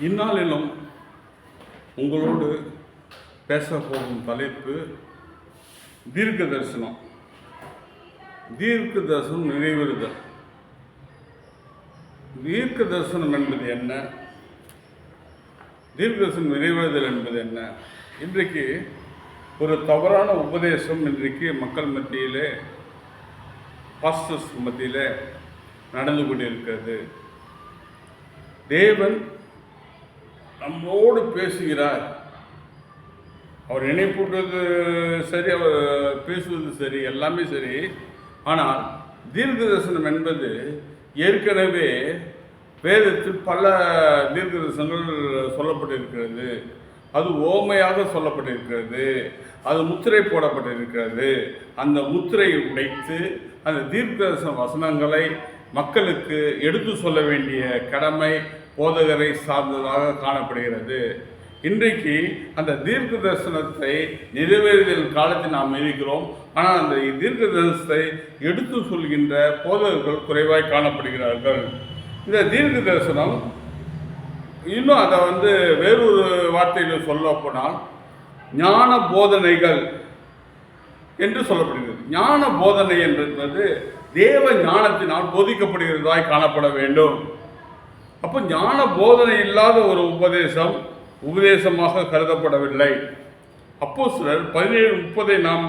இந்நாளிலும் உங்களோடு பேச போகும் தலைப்பு தீர்க்க தரிசனம் தீர்க்க தரிசனம் நினைவிருதல் தீர்க்க தரிசனம் என்பது என்ன? தீர்க்க தரிசனம் நிறைவேறுதல் என்பது என்ன? இன்றைக்கு ஒரு தவறான உபதேசம் இன்றைக்கு மக்கள் மத்தியிலே பாஸ்டர்ஸ் மத்தியில் நடந்து கொண்டிருக்கிறது. தேவன் நம்மோடு பேசுகிறார். அவர் நினைப்பூட்டுறது சரி அவர் பேசுவது சரி எல்லாமே சரி. ஆனால் தீர்க்க தரிசனம் என்பது ஏற்கனவே வேதத்தில் பல தீர்க்க தரிசனங்கள் சொல்லப்பட்டிருக்கிறது. அது ஓமையாக சொல்லப்பட்டிருக்கிறது. அது முத்திரை போடப்பட்டிருக்கிறது. அந்த முத்திரையை உடைத்து அந்த தீர்க்க தரிசன வசனங்களை மக்களுக்கு எடுத்து சொல்ல வேண்டிய கடமை போதகரை சார்ந்ததாக காணப்படுகிறது. இன்றைக்கு அந்த தீர்க்க தரிசனத்தை நிறைவேறுதல் காலத்தில் நாம் இருக்கிறோம் ஆனால் அந்த தீர்க்க தரிசனத்தை எடுத்து சொல்கின்ற போதகர்கள் குறைவாய் காணப்படுகிறார்கள். இந்த தீர்க்க தரிசனம் இன்னும் அதை வந்து வேறொரு வார்த்தையில் சொல்ல போனால் ஞான போதனைகள் என்று சொல்லப்படுகிறது. ஞான போதனை என்பது தேவ ஞானத்தினால் போதிக்கப்படுகிறதாய் காணப்பட வேண்டும். அப்போ ஞான போதனை இல்லாத ஒரு உபதேசம் உபதேசமாக கருதப்படவில்லை. அப்போ சிலர் பதினேழு முப்பதை நாம்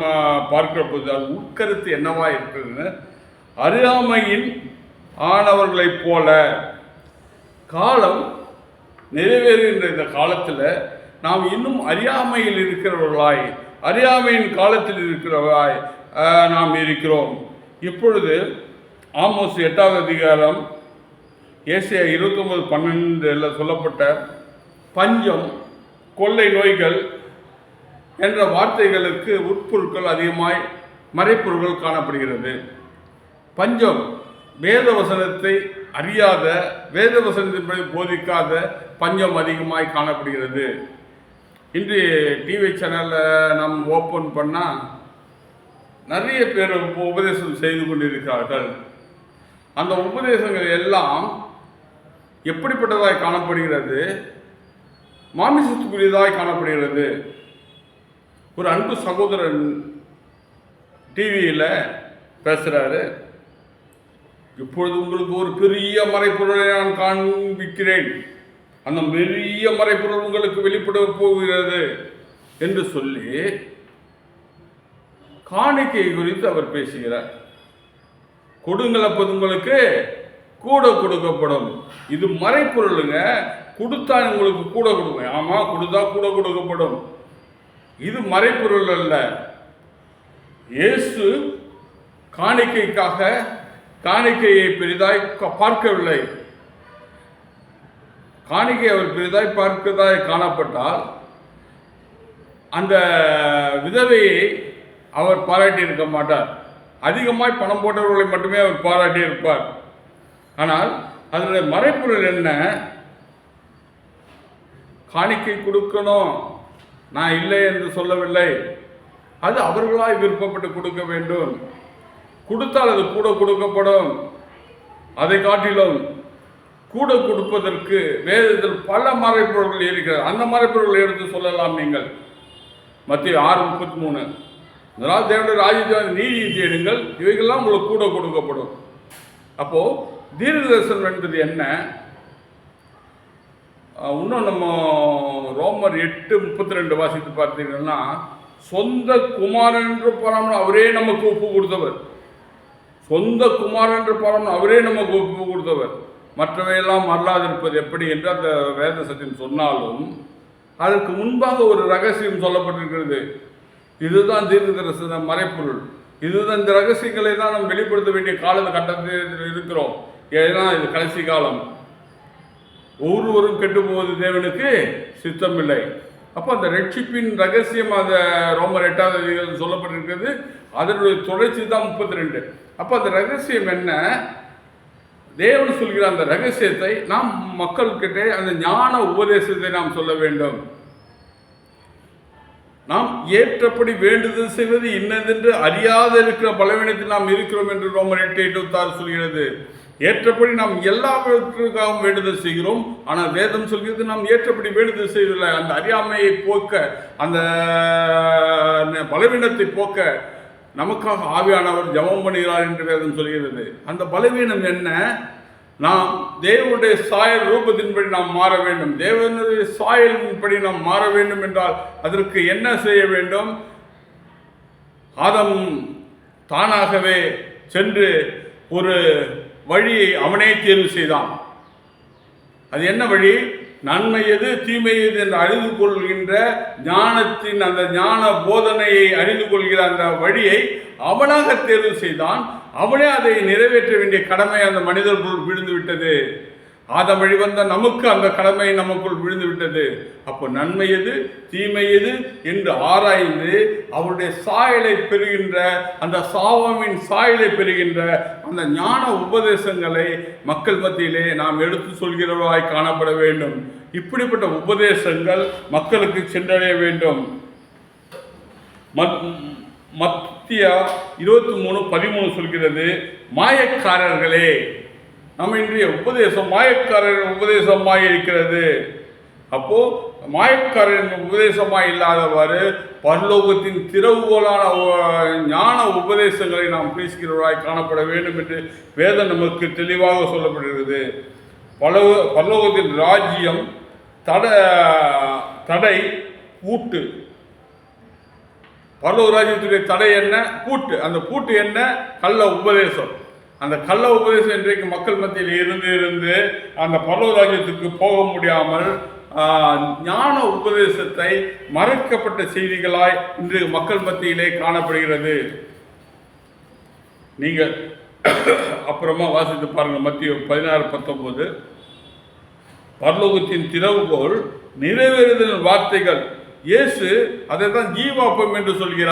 பார்க்கிற போது அது உட்கருத்து என்னவா இருக்குதுன்னு அறியாமையின் ஆனவர்களைப் போல காலம் நிறைவேறுகின்ற இந்த காலத்தில் நாம் இன்னும் அறியாமையில் இருக்கிறவர்களாய் அறியாமையின் காலத்தில் இருக்கிறவர்களாய் நாம் இருக்கிறோம். இப்பொழுது ஆமோஸ் எட்டாவது அதிகாரம் ஏசியா இருபத்தொம்பது பன்னெண்டில் சொல்லப்பட்ட பஞ்சம் கொள்ளை நோய்கள் என்ற வார்த்தைகளுக்கு உட்பொருட்கள் அதிகமாய் மறைப்பொருட்கள் காணப்படுகிறது. பஞ்சம் வேத வசனத்தை அறியாத வேத வசனத்தின்படி போதிக்காத பஞ்சம் அதிகமாய் காணப்படுகிறது. இன்று டிவி சேனலில் நாம் ஓப்பன் பண்ணால் நிறைய பேர் உபதேசம் செய்து கொண்டிருக்கிறார்கள். அந்த உபதேசங்கள் எல்லாம் எப்படிப்பட்டதாய் காணப்படுகிறது? மாமிசத்துக்குரியதாய் காணப்படுகிறது. ஒரு அன்பு சகோதரன் டிவியில் பேசுகிறாரு இப்பொழுது உங்களுக்கு ஒரு பெரிய மறைப்பொருளை நான் காண்பிக்கிறேன். அந்த பெரிய மறைப்பொருள் உங்களுக்கு வெளிப்பட போகிறது என்று சொல்லி காணிக்கை குறித்து அவர் பேசுகிறார். கொடுங்கள் அப்போது உங்களுக்கு கூட கொடுக்கப்படும். இது மறைப்பொருளுங்க கொடுத்தா உங்களுக்கு கூட கொடுக்கும் ஆமா கொடுத்தா கூட கொடுக்கப்படும். இது மறைப்பொருள் அல்ல. இயேசு காணிக்கைக்காக காணிக்கையை பெரிதாய் க- பார்க்கவில்லை. காணிக்கை அவர் பெரிதாய் பார்க்கதாய் காணப்பட்டால் அந்த விதவையை அவர் பாராட்டி இருக்க மாட்டார். அதிகமாய் பணம் போட்டவர்களை மட்டுமே அவர் பாராட்டி இருப்பார் ஆனால் அதனுடைய மறைப்பொருள் என்ன? காணிக்கை கொடுக்கணும். நான் இல்லை என்று சொல்லவில்லை. அது அவர்களாய் விருப்பப்பட்டு கொடுக்க வேண்டும். கொடுத்தால் அது கூட கொடுக்கப்படும். அதை காட்டிலும் கூட கொடுப்பதற்கு வேதத்தில் பல மறைப்பொருள்கள் இருக்கிறது. அந்த மறைப்பொருள்களை எடுத்து சொல்லலாம் நீங்கள். மத்திய ஆறு முப்பத்தி மூணு. இதனால் தேவனுடைய ராஜ்யத்தை நீதி தேடுங்கள். இவைகள்லாம் உங்களுக்கு கூட கொடுக்கப்படும். அப்போது தீர்க்கதரிசனம் என்பது என்ன? இன்னும் நம்ம ரோமர் எட்டு முப்பத்தி ரெண்டு வாசித்து பார்த்தீங்கன்னா சொந்த குமாரன் என்று பாராமல் அவரே நமக்கு ஒப்பு கொடுத்தவர். சொந்த குமாரன் என்று பாராமல் அவரே நமக்கு ஒப்பு கொடுத்தவர். மற்றவையெல்லாம் அல்லாதிருப்பது எப்படி என்று அந்த வேத சத்தியம் சொன்னாலும் அதற்கு முன்பாக ஒரு ரகசியம் சொல்லப்பட்டிருக்கிறது. இதுதான் தீர்க்கதரிசன மறைப்பொருள் இதுதான் இந்த ரகசியங்களை தான் நாம் வெளிப்படுத்த வேண்டிய கால கட்டத்தில் இருக்கிறோம். ஏன்னா இது கடைசி காலம். ஒவ்வொருவரும் கெட்டு போவது தேவனுக்கு சித்தமில்லை. அப்போ அந்த ரட்சிப்பின் ரகசியம் அந்த ரோமர் எட்டாவது அதிகாரத்தில் சொல்லப்பட்டிருக்கிறது. அதனுடைய தொடர்ச்சி தான் முப்பத்தி ரெண்டு அப்போ அந்த ரகசியம் என்ன? தேவன் சொல்கிற அந்த ரகசியத்தை நாம் மக்கள்கிட்ட அந்த ஞான உபதேசத்தை நாம் சொல்ல வேண்டும். நாம் ஏற்றபடி வேண்டுதல் செய்வது இன்னதென்று அறியாத இருக்கிற பலவீனத்தில் நாம் இருக்கிறோம் என்று ரோமர் எட்டு எட்டு சொல்கிறது. ஏற்றபடி நாம் எல்லாவற்றுக்காகவும் வேண்டுதல் செய்கிறோம். ஆனால் வேதம் சொல்கிறது நாம் ஏற்றபடி வேண்டுதல் செய்வதில்லை. அந்த அறியாமையை போக்க அந்த பலவீனத்தை போக்க நமக்காக ஆவியானவர் ஜெபம் பண்ணுகிறார் என்று வேதம் சொல்கிறது. அந்த பலவீனம் என்ன? நாம் தேவனுடைய சாயல் ரூபத்தின்படி நாம் மாற வேண்டும். தேவனுடைய சாயலின்படி நாம் மாற வேண்டும் என்றால் அதற்கு என்ன செய்ய வேண்டும்? ஆதம் தானாகவே சென்று ஒரு வழியை அவனே தேர்வு செய்தான். அது என்ன வழி? நன்மை எது தீமை எது என்று அறிந்து கொள்கின்ற ஞானத்தின் அந்த ஞான போதனையை அறிந்து கொள்கிற அந்த வழியை அவனாக தேர்வு செய்தான். அவனே அதை நிறைவேற்ற வேண்டிய கடமை அந்த மனிதர்களுள் விழுந்து விட்டது. ஆதம் வழிவந்த நமக்கு அந்த கடமை நமக்குள் விழுந்து விட்டது. அப்போ நன்மை எது? தீமை எது? என்று ஆராய்ந்து அவருடைய சாயலை பெறுகின்ற அந்த சாவமின் சாயலை பெறுகின்ற அந்த ஞான உபதேசங்களை மக்கள் மத்தியிலே நாம் எடுத்து சொல்கிறவராய் காணப்பட வேண்டும். இப்படிப்பட்ட உபதேசங்கள் மக்களுக்கு சென்றடைய வேண்டும். மத்- இருபத்தி மூணு பதிமூணு சொல்கிறது மாயக்காரர்களே நம்ம இன்றைய உபதேசம் மாயக்காரரின் உபதேசமாய் இருக்கிறது. அப்போ மாயக்காரரின் உபதேசமாய் இல்லாதவாறு பரலோகத்தின் திறவுகோலான ஞான உபதேசங்களை நாம் பேசுகிறவராய் காணப்பட வேண்டும் என்று வேதம் நமக்கு தெளிவாக சொல்லப்படுகிறது. பல பரலோகத்தின் ராஜ்யம் தட தடை பூட்டு பரலோக ராஜ்யத்துடைய தடை என்ன? பூட்டு அந்த பூட்டு என்ன? கள்ள உபதேசம். அந்த கள்ள உபதேசம் இன்றைக்கு மக்கள் மத்தியில் இருந்து இருந்து அந்த பரலோக போக முடியாமல் ஆஹ், ஞான உபதேசத்தை மறைக்கப்பட்ட செய்திகளாய் இன்று மக்கள் மத்தியிலே காணப்படுகிறது. நீங்கள் அப்புறமா வாசித்து பாருங்க மத்திய பதினாறு பத்தொம்போது பரலோகத்தின் திறவுகோள் நிறைவேறுதல் வார்த்தைகள். இயேசு அதை தான் ஜீவாப்பம் என்று சொல்கிறார்.